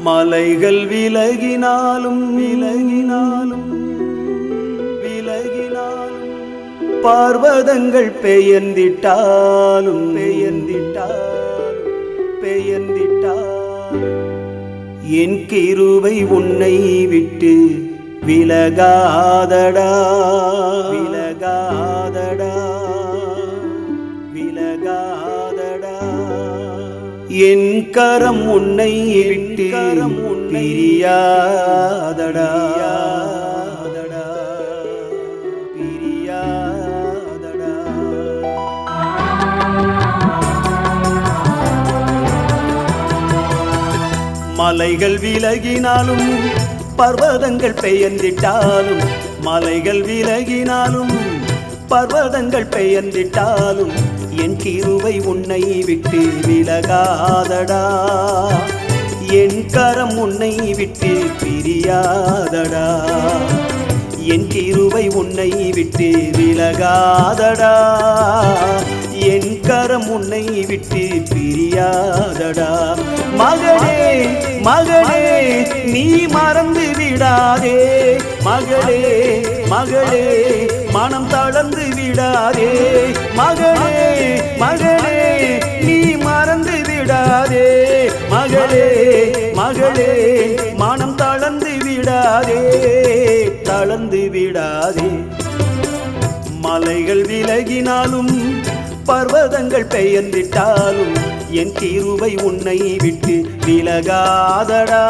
மலைகள் விலகினாலும் விலகினாலும் விலகினாலும். பார்வதங்கள் பெயர்ந்திட்டாலும் பெயர்ந்திட்டாலும் பெயர்ந்திட்டாலும். என் கிருவை உன்னை விட்டு விலகாதடா விலகாதடா விலகாதடா. என் கரம் உன்னை விட்டு கரம் பிரியாதடா. பிரியாதடா. மலைகள் விலகினாலும் பர்வதங்கள் பெயர்ந்திட்டாலும் மலைகள் விலகினாலும் பர்வதங்கள் பெயர்ந்திட்டாலும் என் கிருவை உன்னை விட்டு விலகாதடா. என் கரம் உன்னை விட்டு பிரியாதடா. என் கிருவை உன்னை விட்டு விலகாதடா. என் கரம் உன்னை விட்டு பிரியாதடா. மகளே மகளே நீ மறந்து விடாதே. மகளே மகளே மனம் தளர்ந்து விடாதே. மகளே மகளே நீ மறந்து விடாதே. மகளே மகளே மனம் தளர்ந்து விடாதே. தளர்ந்து விடாதே. மலைகள் விலகினாலும் பர்வதங்கள் பெயர்ந்திட்டாலும் என் தீருவை உன்னை விட்டு விலகாதடா.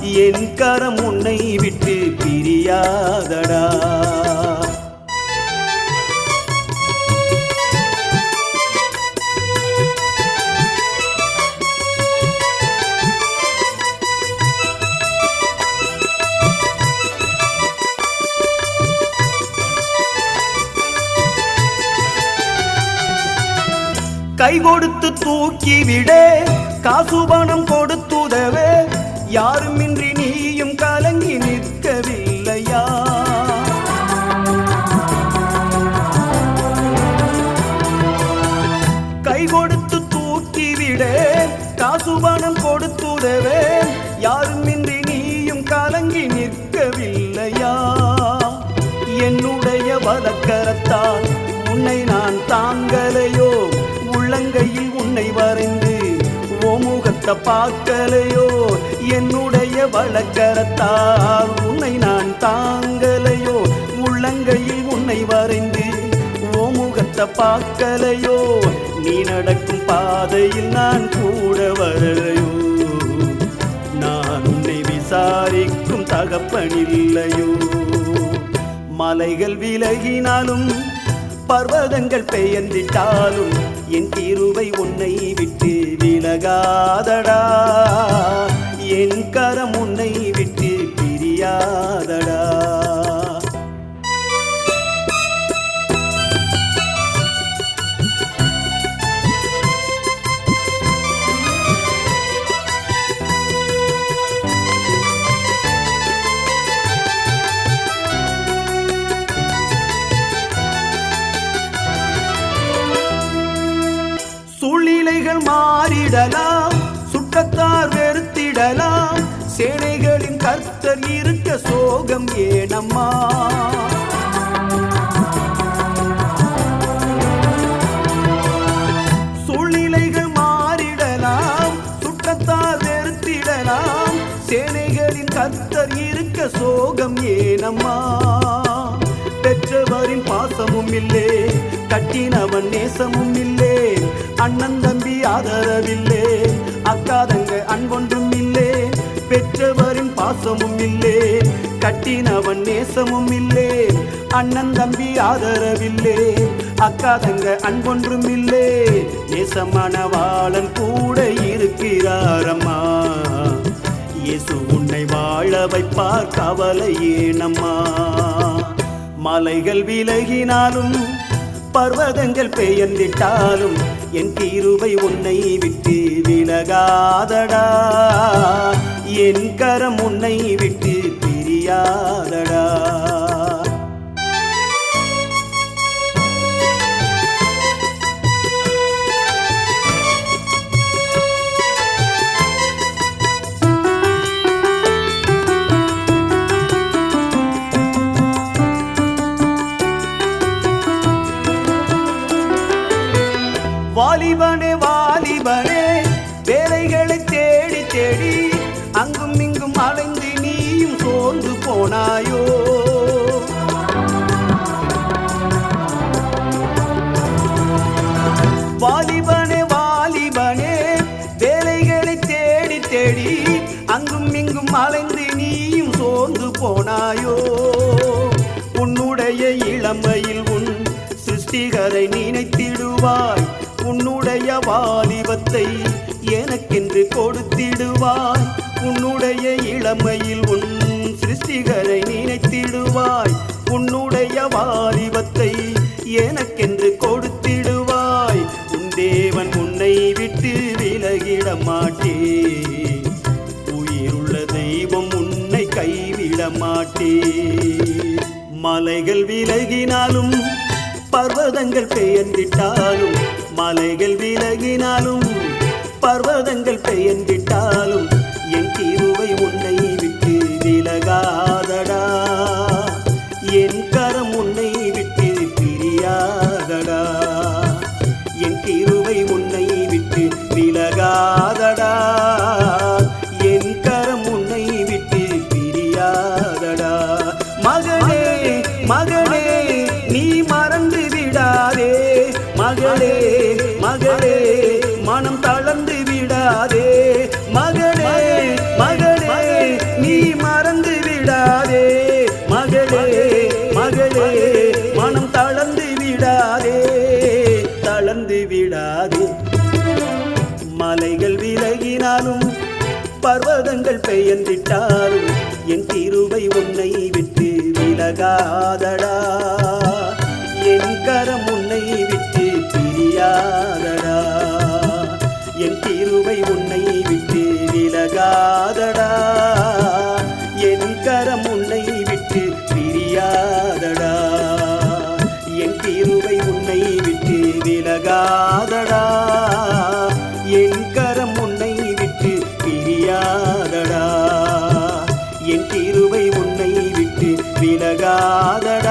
என் கரம் உன்னை விட்டு பிரியாதடா. கை கொடுத்து தூக்கி விட காசு பணம் கொடுத்துதவே. யாருமின்றி நீயும் கலங்கி நிற்கவில்லையா? கை கொடுத்து தூக்கி விட காசு பணம் கொடுத்துதவே. யாருமின்றி நீயும் கலங்கி நிற்கவில்லையா? என்னுடைய வலக்கரத்தால் உன்னை நான் ஓமுகத்தை பார்க்கலையோ என்னுடைய வழக்கரத்தால் உன்னை நான் தாங்கலையோ? உள்ளங்கையில் உன்னை வரைந்து ஓ முகத்தை பார்க்கலையோ? நீ நடக்கும் பாதையில் நான் கூட வரலையோ? நான் உன்னை விசாரிக்கும் தகப்பனில்லையோ மலைகள் விலகினாலும் பர்வதங்கள் பெயர்ந்திட்டாலும் என் கிருபை உன்னை விட்டு விலகாதடா. என் கரம் உன்னை விட்டு பிரியாதடா. மாறிடலாம். சுற்றத்தார் வெறுத்திடலாம். சேனைகளின் கர்த்தர் இருக்க சோகம் ஏனம்மா. சூழ்நிலைகள் மாறிடலாம். சுற்றத்தார் வெறுத்திடலாம். சேனைகளின் கர்த்தர் இருக்க சோகம் ஏனம்மா. பெற்றவரின் பாசமும் இல்லை. கட்டினவன் நேசமும் இல்லை. கட்டினவன் நேசமும் இல்லே அண்ணன் தம்பி ஆதரவில்லே அக்கா தங்க அன்பொன்றும் இல்லே. நேசமானவாளன் கூட இருக்கிறாரம்மா இயேசு உன்னை வாழ வைப்பார் கவலை ஏனம்மா மலைகள் விலகினாலும் பர்வதங்கள் பெயர்ந்திட்டாலும் என் தீருவை உன்னை விட்டு விலகாதடா. என் கரம் உன்னை விட்டு தெரியாதடா. வாலிபனே போனாயோ? உன்னுடைய இளமையில் உன் சிருஷ்டிகரை நினைத்திடுவாய் உன்னுடைய வாலிபத்தை எனக்கென்று கொடுத்திடுவாய் உன்னுடைய இளமையில் உன் சிருஷ்டிகரை நினைத்திடுவாய் உன்னுடைய வாலிபத்தை என மாட்டே. மலைகள் விலகினாலும் பர்வதங்கள் பெயர்ந்திட்டாலும் மலைகள் விலகினாலும் பர்வதங்கள் பெயர்ந்திட்டாலும் என் தீருவை உன்னை விட்டு முயன்றிட்டாலும் என் திருவை உன்னை விட்டு விலகாதடா. ಬೆಳಗಾದಳ